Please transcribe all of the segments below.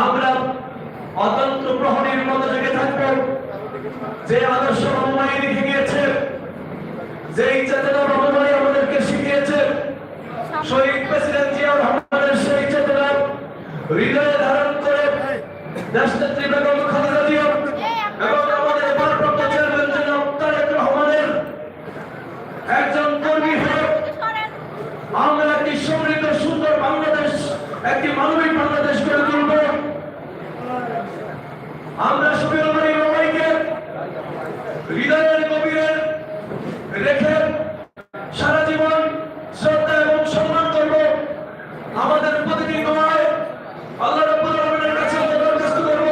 আমরা অতন্ত্র প্রহরীর মতো থেকে থাকব। যে আদর্শ বাবুমাই রেখে গিয়েছে যে চেতনা বাবুমাই আমাদেরকে শিখিয়েছে, শহীদ প্রেসিডেন্ট জিয়া রহমানের সেই চেতনা হৃদয়ে ধারণ করে দেশনেত্রী বেগম খালেদা জিয়া এবং আমাদের ভারপ্রাপ্ত চেয়ারম্যান জনাব তারেক রহমানের একজন কর্মী হয়ে আমরা একটি সমৃদ্ধ সুন্দর বাংলাদেশ একটি মানবিক বাংলাদেশ গড়ে তুলব আমরা শফিউল মালিক বাবাইকে হৃদয়ের গভীরে রেখে সারা জীবন শ্রদ্ধা এবং সম্মান করব। আমাদের প্রতিটি দোয়ায় আল্লাহ রাব্বুল আলামিনের কাছে দরখাস্ত করব।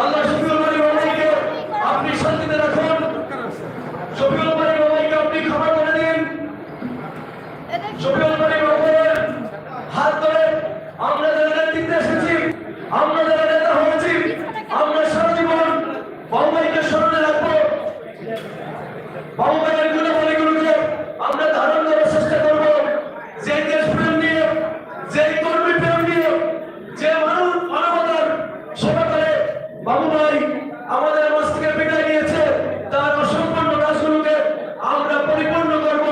আল্লাহ শফিউল মালিক বাবাইকে আপনি শান্তিতে রাখুন। শফিউল মালিক বাবাইকে আপনি ক্ষমা করে দিন। শফিউল মালিক বাবাইয়ের হাত ধরে আমরা যারা নেতৃত্বে এসেছি আমরা যারা নেতা হয়েছি আমরা সারা জীবন বাবুভাইকে স্মরণে রাখব বাবুভাইয়ের গুণাবলীগুলোকে আমরা ধারণ করার চেষ্টা করব যে দেশপ্রেম নিয়ে যে কর্মী প্রেম নিয়ে যে মানব মানবতার সেবা করে বাবুভাই আমাদের মাছ থেকে বিদায় নিয়েছে তার অসম্পূর্ণ কাজগুলোকে আমরা পরিপূর্ণ করব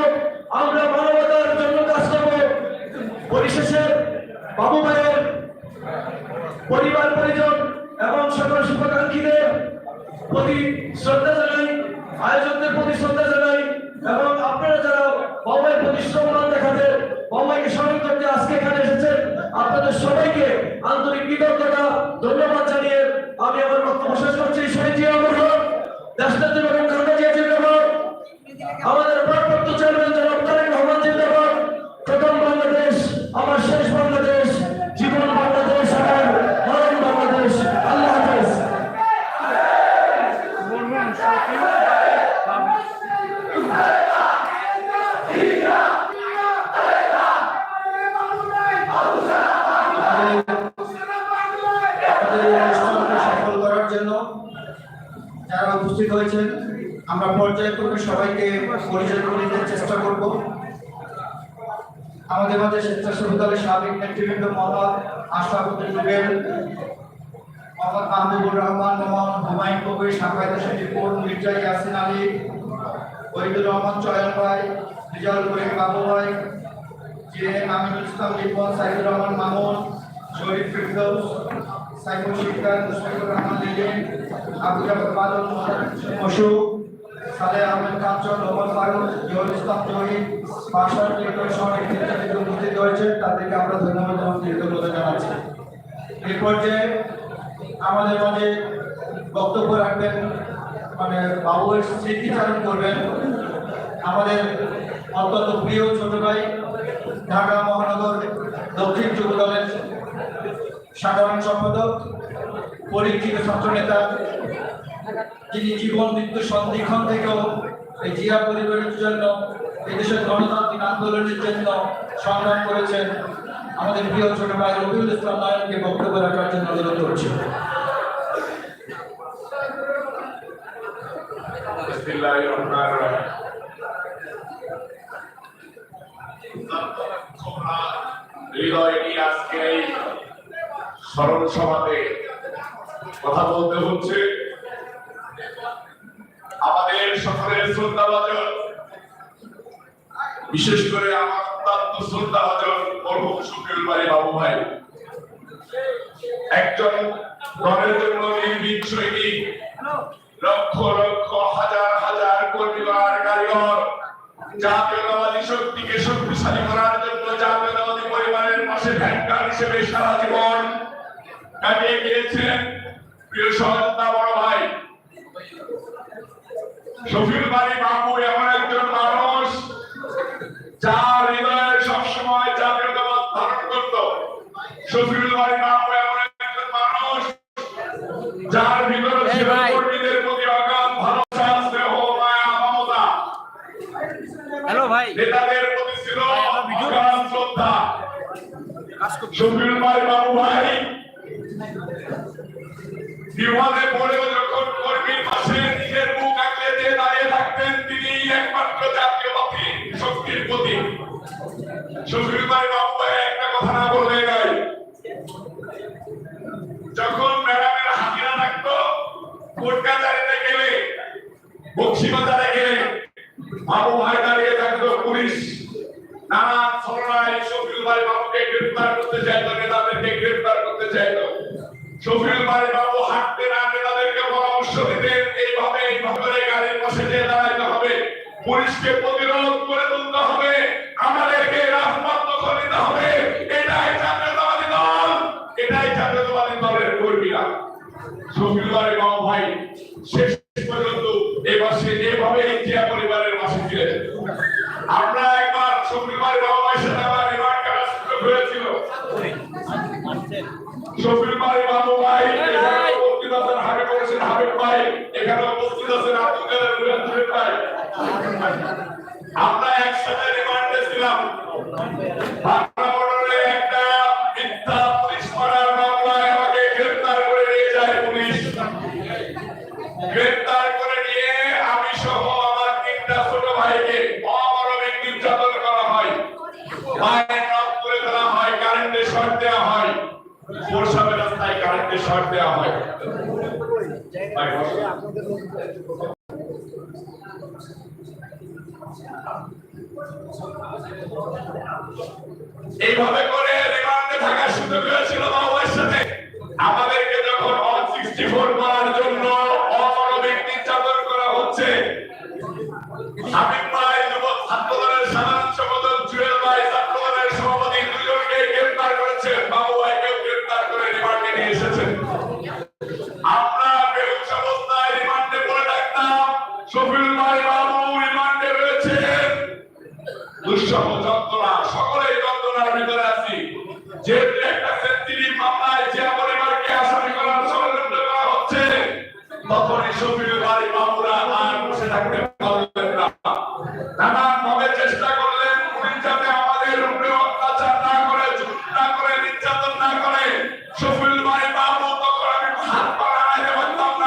আমরা মানবতার জন্য কাজ করব পরিশেষে বাবু ভাইয়ের পরিবার পরিজন এবং সকল শুভাকাঙ্ক্ষীদের প্রতি শ্রদ্ধা জানাই আয়োজকদের প্রতি শ্রদ্ধা জানাই এবং আপনারা যারা বাবাইয়ের প্রতি সম্মান দেখাতে বাবাইকে স্মরণ করতে আজকে এখানে এসেছেন আপনাদের সবাইকে আন্তরিক কৃতজ্ঞতা ধন্যবাদ জানিয়ে আমি আমার বক্তব্য শেষ করছি শহীদ জিয়া মরহম দেশনেত্রী বেগম খালেদা জিয়া জিন্দাবাদ আমাদের ভারপ্রাপ্ত চেয়ারম্যান জনাব তারেক রহমান জিন্দাবাদ প্রথম বাংলাদেশ আমার শেষ বাংলাদেশ জীবন বাংলাদেশ আমার মরণ বাংলাদেশ আল্লাহ হাফেজ আমাদের এই অনুষ্ঠানকে সফল করার জন্য যারা উপস্থিত হয়েছেন আমরা পর্যায়ক্রমে সবাইকে পরিচয় করে দিতে চেষ্টা করব আমাদের মাঝে স্বেচ্ছাসেবক সাবেক নেতৃবৃন্দ মোহাম্মদ আশরাফুদ্দিন রুবেল মোহাম্মদ মাহবুবুর রহমান, মোহাম্মদ হুমায়ুন কবির শরীফুর মির্জা ইয়াসিন আলী ওহিদুর রহমান, চয়ন ভাই, রিজাউল করিম বাবু ভাই, জে আমিনুল ইসলাম লিপন সাইদুর রহমান, মামুন শরীফ ফিরদৌস, সাইফুল শিকদার রহমান লিলিন আবু জাফর বাদল সালেহ আহমেদ কাঞ্চন মোহাম্মদ ফারুক জহুর ইসলাম জহির পাশার টেকর সহ নেতৃত্বে উপস্থিত হয়েছে তাদেরকে আমরা ধন্যবাদ এবং কৃতজ্ঞতা জানাচ্ছি। এই পর্যায়ে আমাদের মাঝে বক্তব্য রাখবেন মানে বাবুয়ের স্মৃতিচারণ করবেন আমাদের অত্যন্ত প্রিয় ছোট ভাই, ঢাকা মহানগর দক্ষিণ যুব দলের সাধারণ সম্পাদক পরীক্ষিত ছাত্র নেতা যিনি জীবন, মৃত্যু, সন্ধিক্ষণ থেকেও এই জিয়া পরিবারের জন্য, এই দেশের গণতান্ত্রিক আন্দোলনের জন্য সংগ্রাম করেছেন। আমাদের প্রিয় ছোট ভাই রবিউল ইসলাম নায়ককে বক্তব্য রাখার জন্য অনুরোধ করছি। স্মরণ সভাতে কথা বলতে হচ্ছে। আমাদের সকলের শ্রদ্ধা ভাজন। বিশেষ করে আমার অত্যন্ত শ্রদ্ধা ভাজন মরহুম শফিউল বাড়ি বাবু ভাই। একজন দলের জন্য নির্ভীক সৈনিক, লক্ষ লক্ষ হাজার হাজার কর্মীগণ কারিগর জাতীয়তাবাদী শক্তিকে শক্তিশালী করার জন্য জাতীয়তাবাদী পরিবারের পাশে ভ্যাঙ্কার হিসেবে সারা জীবন কাটিয়ে গিয়েছেন প্রিয় সহযোদ্ধা বড় ভাই শফিল বাড়ি বাবু এমন একজন মানুষ যার হৃদয়ে সবসময় জাতীয়তাবাদ ধারণ করত। শফিল বাড়ি বাবু এমন একজন মানুষ যার ভিতরে কর্মীদের প্রতি অগাধ ভালোবাসা স্নেহ মায়া মমতা। হ্যালো ভাই। নেতাদের প্রতি ছিল অগাধ শ্রদ্ধা। শফিউল ভাই বাবু ভাই বিপদে পড়েও যখন ম্যাডামের হাজিরা থাকতো কোর্ট কাছারিতে গেলে বক্সিবাজারে গেলে, বাবু ভাই দাঁড়িয়ে থাকতো পুলিশ শফিউল ভাই বাবুকে গ্রেফতার করতে নেতাদেরকে গ্রেফতার করতে ভাই বাবু হাঁটতে না, নেতাদেরকে পরামর্শ দিতেন, এইভাবে এইভাবে গাড়ির পাশে যেয়ে দাঁড়াইতে হবে। পুলিশকে প্রতিরোধ করে তুলতে হবে। শফিউল ভাই বাবু ভাই শেষ এইভাবে করে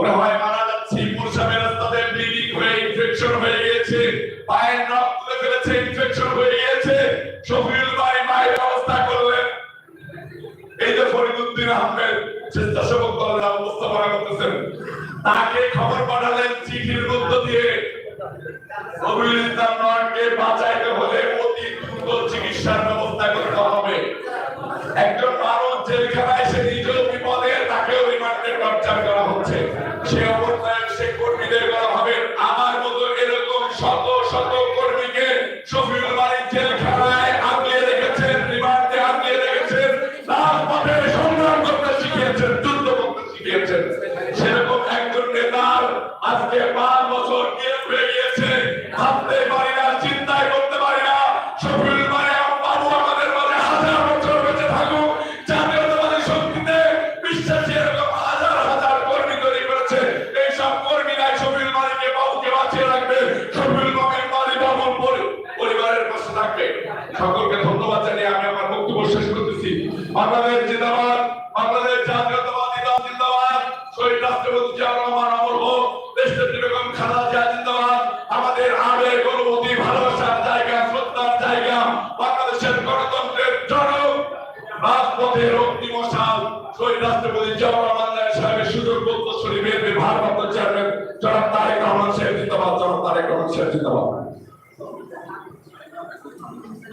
মনে হয় মারা যাচ্ছি। মুরসামে রাস্তাতে ব্লিডিং হয়ে ইনফেকশন হয়ে গিয়েছে। পায়ের নখ তুলে ফেলেছে ইনফেকশন হয়ে গিয়েছে। শফিউল ভাই মায়ের ব্যবস্থা করলেন। এই যে ফরিদুদ্দিন আহমেদ স্বেচ্ছাসেবক দলের ব্যবস্থাপনা করতেছেন, তাকে খবর পাঠালেন চিঠির মধ্য দিয়ে। বাঁচাইতে হলে অতি দ্রুত চিকিৎসার ব্যবস্থা করতে হবে। একজন মানুষ জেলখানায় সে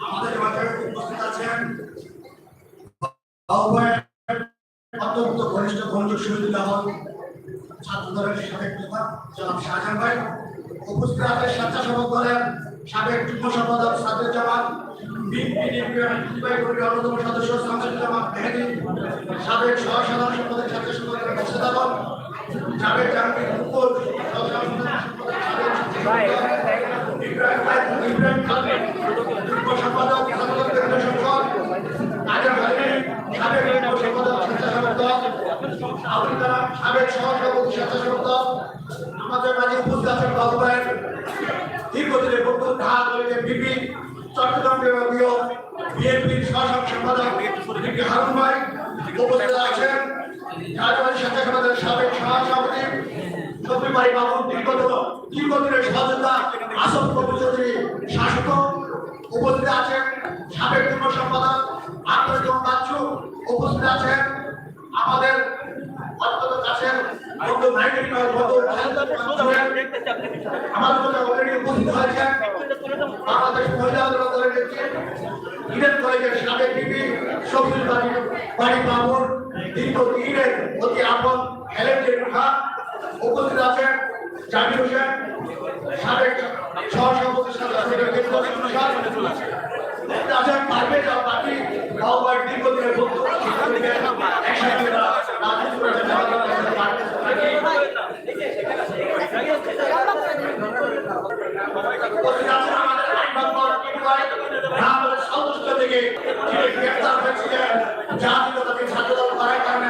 আমাদের মাঝে উপস্থিত আছেন অত্যন্ত ঘনিষ্ঠ বন্ধু শহীদুল আহমদ ছাত্র দলের সাবেক নেতা জনাব শাহজাহান ভাই। উপস্থিত আছেন স্বেচ্ছাসেবক দলের সাবেক যুগ্ম সম্পাদক সাদের জামান সাবেক মুকুল, সহসাধারণ সম্পাদক আমাদের মাঝে উপস্থিত আছেন বাবু ভাইয়ের দীর্ঘদিনের বন্ধু ঢাকা কলেজের বিপি চট্টগ্রাম বিভাগীয় বিএনপির শাসক সম্পাদক বিপি হারুন ভাই উপস্থিত আছেন সাবেক ভাই বাবু দীর্ঘত দীর্ঘদিনের সহযোগিতা আসন কবি চৌধুরী শাসক উপস্থিত আছেন সাবেক যুগ্ম সম্পাদক আন্তর্জাতিক বাচ্চু, উপস্থিত আছেন আমাদের আমাদের মহিলা দলের নেত্রী অতি আপন উপস্থিত আছেন জাকির হোসেন, সাবেক সহসভাপতি আছেন পারভেজ আর পার্টি বাবার দীর্ঘদিনের বন্ধু একসাথে রাজনীতি উপস্থিত আছেন আমাদের আইনবাদ সন্তুষ্ট থেকে যিনি গ্রেফতার হয়েছিলেন জাতীয়তাকে ছাত্রদল করার কারণে।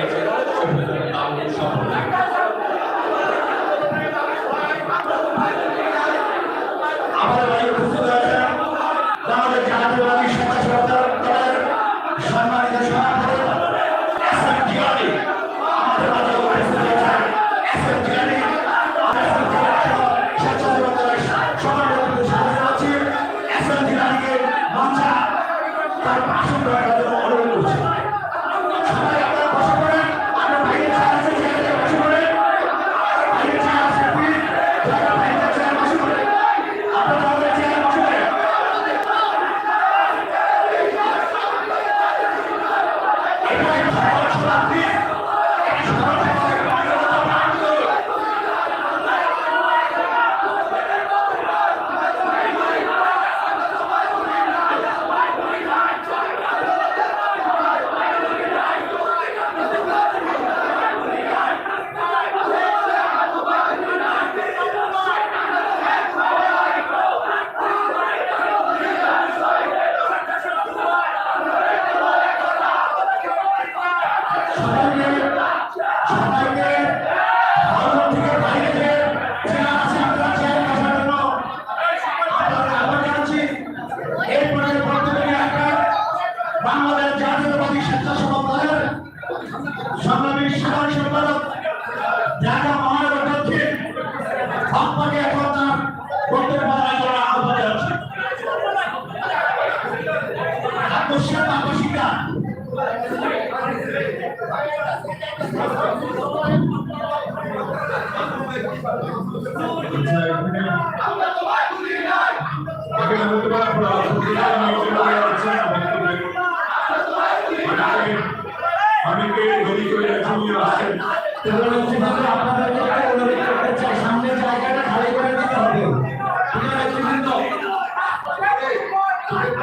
আত্মস্বাদ আত্মশিক্ষা অনেকে দেরি করে চলে আসছেন প্রধানমন্ত্রীভাবে আপনাদেরকে একটা অনুরোধ করতে চাই সামনের জায়গাটা খালি করে দিতে হবে প্রধানমন্ত্রীবৃন্দ পিছনে যে স্যার স্যার পিছনে চলে যাও।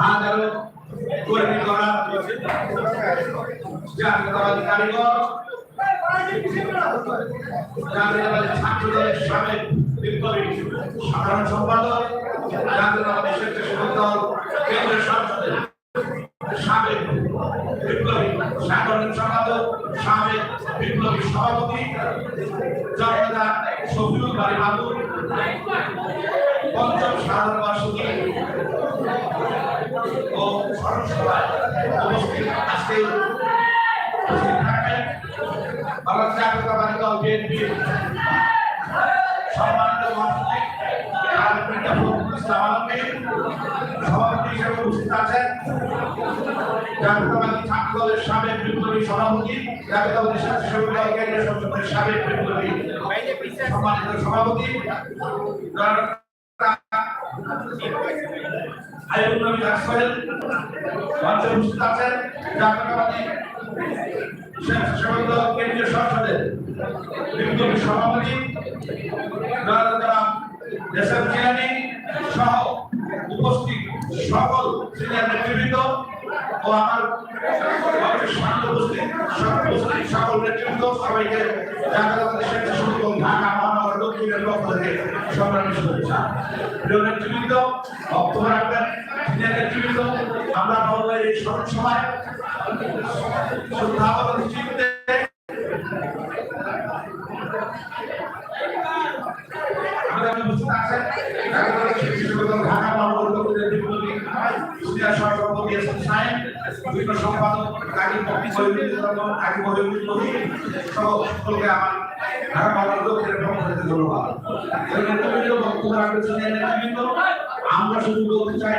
হাজারো কর্মী করা। জাতীয়তাবাদী কারিগর জাতীয়তাবাদী ছাত্র দলের সাবেক সাধারণ সম্পাদক কেন্দ্রীয় সংসদের সাবেক বিপ্লবী সাধারণ সম্পাদক সাবেক বিপ্লবী সভাপতি জনতা শফিউল বাড়ি বাবু পঞ্চম সাধারণ বার্ষিকী ও স্মরণ উপস্থিত আজকে উপস্থিত থাকবেন বাংলাদেশ জাতীয়তাবাদী দল বিএনপির সম্মানিত সভাপতি হিসেবে উপস্থিত আছেন। জাতীয়তাবাদী ছাত্র দলের সাবেক বিপ্লবী সভাপতি জাতীয়তাবাদী স্বেচ্ছাসেবক দল, কেন্দ্রীয় সংসদের সাবেক বিপ্লবী সম্মানিত সভাপতি। আইয়ুব নবী দল কেন্দ্রীয় সংসদের বিপ্লবী সভাপতি দেশের জিলানি সহ উপস্থিত সকল সিনিয়র নেতৃবৃন্দ ও আমার উপস্থিত সকল নেতৃবৃন্দ সবাইকে ঢাকা মহানগর দক্ষিণের পক্ষ থেকে সংগ্রামী শুভেচ্ছা প্রিয় নেতৃবৃন্দ বক্তব্য রাখবেন সিনিয়র নেতৃবৃন্দ আমরা এই স্মরণ সভায় বিভিন্ন সম্পাদক মহিউদ্দিন কাজী মহিউদ্দিন মহিউদ্দিন সহ সকলকে আমার ঢাকা মহানগর দক্ষিণের ধন্যবাদ বক্তব্য রাখবেন সিনিয়র আমরা শুধু বলতে চাই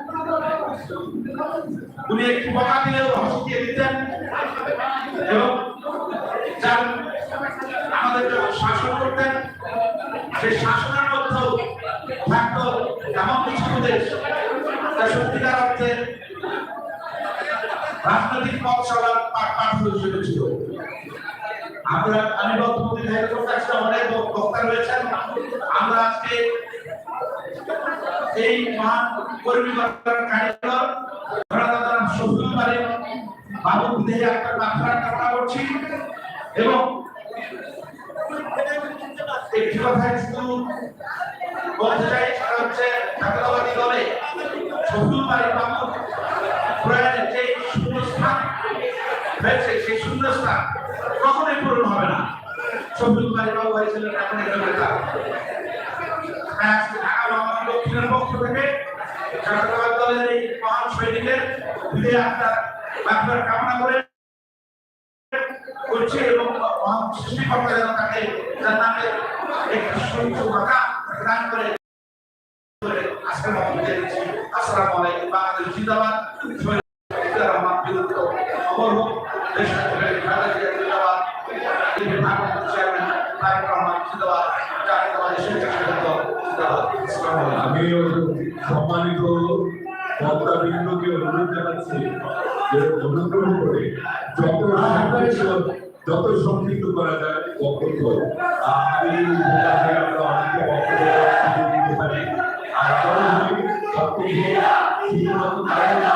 উনি একটু বকা দিলেও হাসি দিতেন। এবং যার আমাদের শাসন করতেন সেই শাসনের মধ্যেও থাকতো এমন কিছু দেশ যা সত্যিকার অর্থে রাজনৈতিক পথ চলার পা- হিসেবে ছিল। আমরা আমি বক্তব্য দিতে অনেক বক- বক্তা রয়েছেন। আমরা আজকে এই মহান কর্মী কারিগর ধরাদাতা শফিউল বাড়ি বাবু বিদেহে একটা বার্তার কামনা করছি এবং একটি কথা শুধু বলতে চাই, সেটা হচ্ছে জাতীয়তাবাদী দলে শফিউল বাড়ি বাবু প্রয়াণের যে শূন্যস্থান হয়েছে, সেই শূন্যস্থান কখনোই পূরণ হবে না। শফিউল বাড়ি বাবু ভাই ছিলেন এখন একজন নেতা দক্ষিণের পক্ষ থেকে জাতীয়তাবাদী দলের এই মহান সৈনিকের হৃদয় আত্মার বাঁচার কামনা করে করছে এবং মহান সৃষ্টিকর্তা যেন তাকে জান্নাতের একটি সুন্দর মাথা দান করে আজকের মতো বিদায় দিচ্ছি। জানাচ্ছি যে অনুগ্রহ যত যত সংক্ষিপ্ত করা যায় বক্তব্য আমরা অনেকে বক্তব্য সুযোগ দিতে পারি আর সরাসরি বক্তব্য শুধুমাত্র তারাই না,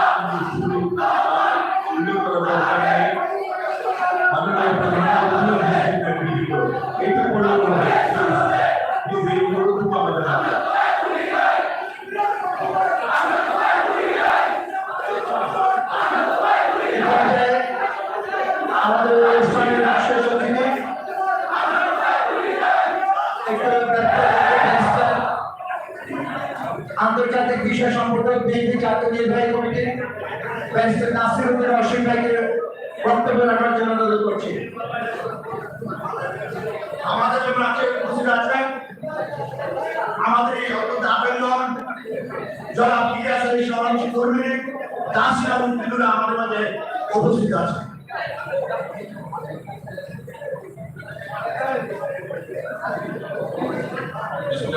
শুধু তার উল্লেখ করার দরকার নেই মাননীয় প্রধানমন্ত্রী এটা করলে মনে হয় কিন্তু এই অনুরোধ আমাদের হাতে আমাদের স্থানীয় রাষ্ট্রীয় সচিব আন্তর্জাতিক বিষয় সম্পর্কে বিএনপি জাতীয় নির্বাহী কমিটি ব্যারিস্টার নাসির উদ্দিন অসীম ভাইকে বক্তব্য রাখার জন্য অনুরোধ করছি। আমাদের জন্য আজকে উপস্থিত আছেন আমাদের এই অত্যন্ত আবেদন যারা পিয়াস এই সমাবেশ কর্মী তিনুরা আমাদের মাঝে উপস্থিত আছে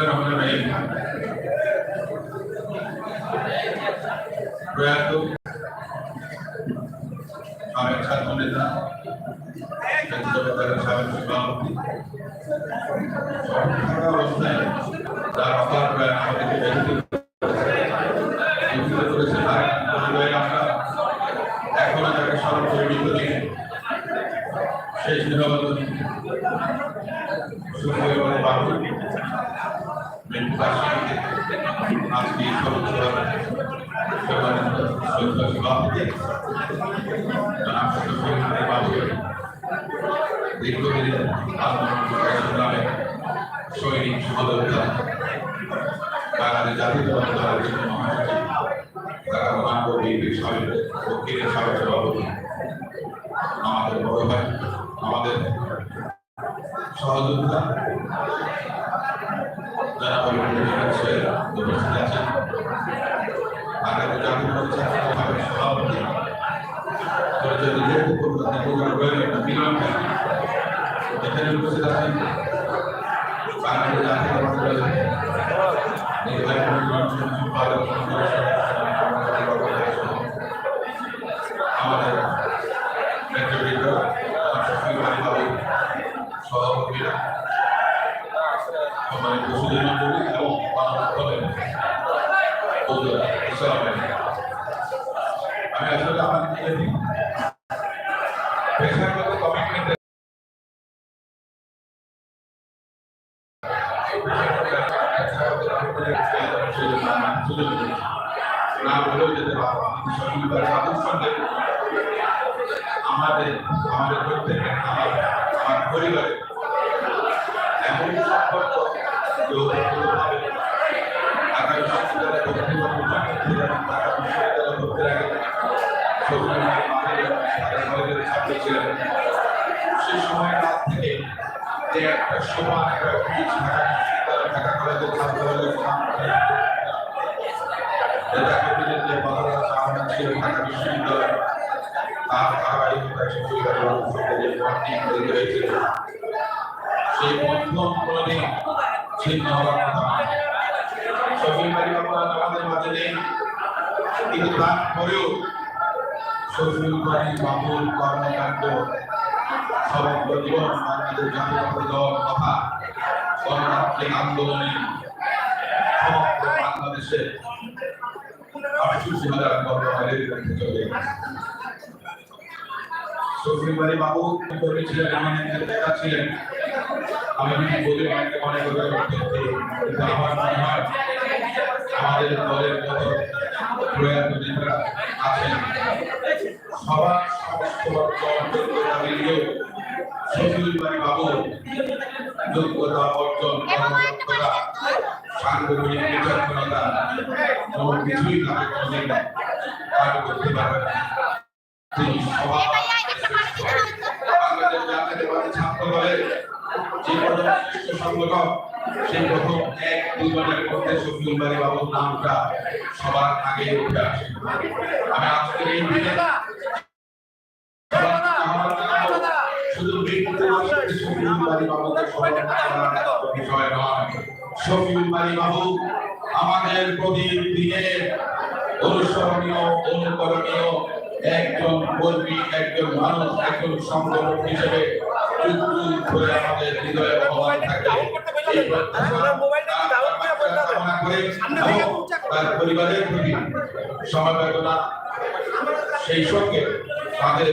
রহমানির রহিম প্রয়াত সাবেক ছাত্র নেতা সাবেক এখনও তাকে স্মরণ করে নিরবতা সুন্দরবনে বাবু মৃত্যুবার্ষিকীতে আজকে সভাপতি দীর্ঘদিনের আন্দোলন সৈনিক সহযোদ্ধা বাঙালি জাতীয়তাবাদী দলের জন্য মহাসচিব তারা বিএনপির সাবেক দক্ষিণের সাবেক সভাপতি আমাদের বড় ভাই, আমাদের সহযোদ্ধা যারা উপস্থিত আছেন আগামী জাতীয় সভাপতি। পরিচয় যেহেতু মিলন ভাই এখানে উপস্থিত আছেন বাঙালি জাতীয় সম্পাদক সেই বন্ধন কোনোদিন ছিন্ন হওয়ার কথা শফিক আমাদের মাঝে নেই কিন্তু তারপরেও শফিক আলী বাবুর কর্মকাণ্ড সমগ্র জীবন বাংলাদেশ তথা গণতান্ত্রিক আন্দোলনে সমগ্র বাংলাদেশে আটষট্টি হাজার কর্মকারীর মধ্যে চলে আলী বাবু করেছিলেন একজন নেতা ছিলেন। আমি বলি আমাদের সবার সমস্ত মিলিয়েও বাবু যোগ্যতা অর্জন কর্মদক্ষতা সাংগঠনিক বিচক্ষণতা কিছুই তাকে কোনোদিন কাজ করতে না তিনি সবার বাংলাদেশ ছাত্র যে প্রথম সেই প্রথম এক দুজনের মধ্যে নামটা সবার আগে উঠে আসে। আমি আজকের এই আমাদের প্রতিদিনের অনুসরণীয় অনুকরণীয় একজন কর্মী একজন মানুষ একজন সংগঠক হিসেবে আমাদের হৃদয়ে পরিবারের প্রতি সমবেদনা সেই সঙ্গে তাদের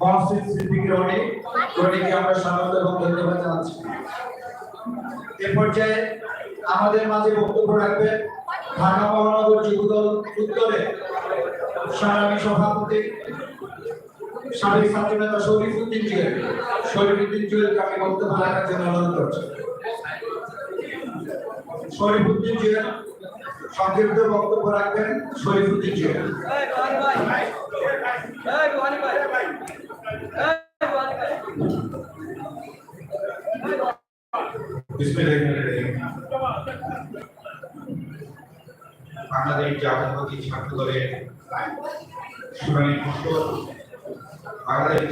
মহসিন সিদ্দিক রনি আমরা স্বাগত এবং ধন্যবাদ জানাচ্ছি। এ পর্যায়ে আমাদের মাঝে বক্তব্য রাখবেন ঢাকা মহানগর যুবদল উত্তরে সংগ্রামী সভাপতি সাবেক ছাত্র নেতা শরীফ উদ্দিন জুয়েল। শরীফ উদ্দিন জুয়েলকে আমি বক্তব্য রাখার জন্য অনুরোধ করছি। শরীফ উদ্দিন জুয়েল, সংক্ষিপ্ত বক্তব্য রাখবেন শরীফ উদ্দিন জুয়েল। বাংলাদেশ জাতীয়তাবাদী ছাত্র দলের শুনানি ঘোষক বাংলাদেশ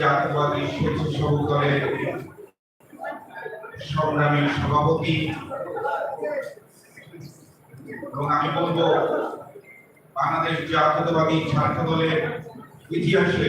দলের সংগ্রামী সভাপতি। এবং আমি বলব, বাংলাদেশ জাতীয়তাবাদী ছাত্র দলের ইতিহাসে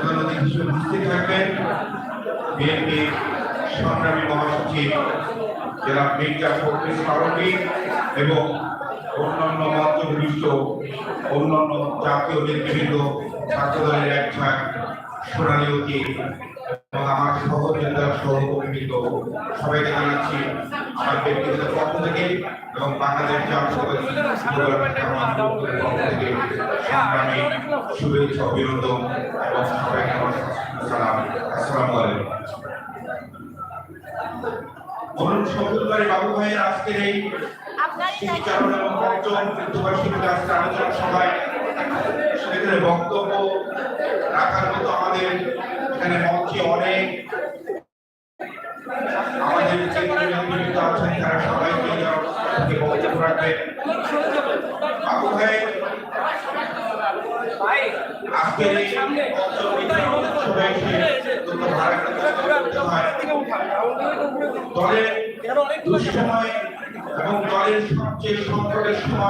প্রধান অতিথি হিসেবে উপস্থিত থাকবেন। বিএনপি সংগ্রামী মহাসচিব জেলা মির্জা ফখরুল ফারুকি এবং অন্যান্য মঞ্চভূমিষ্ঠ অন্যান্য জাতীয় নেতৃবৃন্দ ছাত্র দলের এক ঝাঁক সোনালী অতি এবং আমার সহযোগিতা সহকর্মীবৃন্দ সবাইকে জানাচ্ছি আমার ব্যক্তিগত পক্ষ থেকে এবং বাংলাদেশ সংগ্রামী শুভেচ্ছা অভিনন্দন এবং সবাইকে সালাম আসসালামু আলাইকুম। মরুন শফিউল বাবু ভাইয়ের আজকের এই শিক্ষারণ এবং পঞ্চম মৃত্যুবার্ষিকী আজকের আলোচনা সভায় সেখানে বক্তব্য রাখার মতো আমাদের এখানে মঞ্চে অনেক আমাদের যে নেতৃবৃন্দ আছেন, তারা সবাইকে বক্তব্য রাখবেন। বাবু ভাই এবং দলের সবচেয়ে সংকটের সময়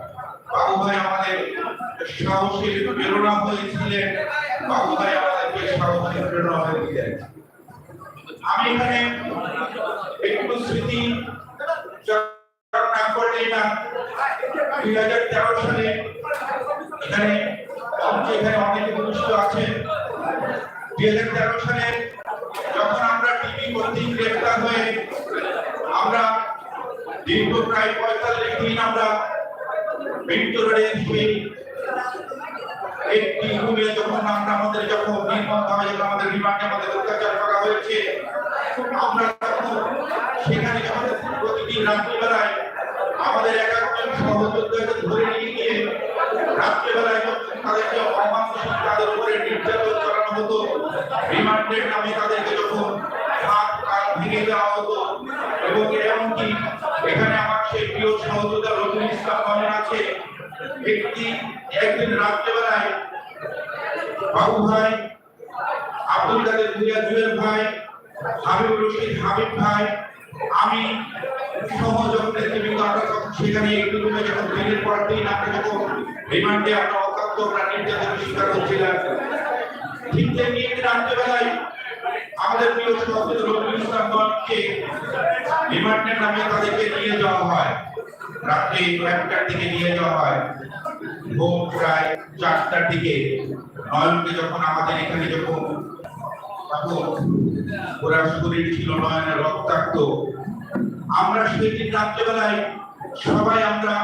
বাবু ভাই আমাদের সাহসের প্রেরণা হয়েছিলেন। বাবু ভাই আমাদেরকে সাহসের প্রেরণা হয়েছিলেন আমি এখানে একটু স্মৃতি না করলেই না, দুই হাজার তেরো সালে এখানে এখানে অনেকে অনুষ্ঠিত আছেন। দুই হাজার তেরো সালে যখন আমরা টিভি কর্তৃক গ্রেফতার হয়ে আমরা দীর্ঘ প্রায় পঁয়তাল্লিশ দিন আমরা আমাদের অত্যাচার করা হয়েছে সেখানে প্রতিদিন রাত্রিবেলায় আমাদের এক একজন সহযোদ্ধাকে ধরে নিয়ে গিয়ে রাত্রিবেলায় তাদের উপরে নির্যাতন চালানো হতো, রিমান্ডের নামে তাদেরকে যখন হাত ভেঙে দেওয়া একটি একদিন রাত্রেবেলায় বাবু ভাই, আব্দুল কাদের ভুইয়া জুয়েল ভাই হাবিবুর রশিদ, হাবিব ভাই, আমি আমরা তখন সেখানে একটু যখন দিনের পর দিন আমরা রিমান্ডে আমরা অত্যন্ত আমরা নির্যাতনের শিকার ঠিক তেমনি একদিন আমাদের প্রিয় সভাপতি রবিউল ইসলাম গণকে রিমান্ডের নামে তাদেরকে নিয়ে যাওয়া হয়। রাত্রে একটার দিকে নিয়ে যাওয়া হয়। ভোর প্রায় চারটার দিকে। নয়নকে যখন আমাদের এখানে যখন তখন ওরা শরীর ছিল নয়নের রক্তাক্ত। আমরা সেই দিন রাত্রেবেলায় সবাই আমরা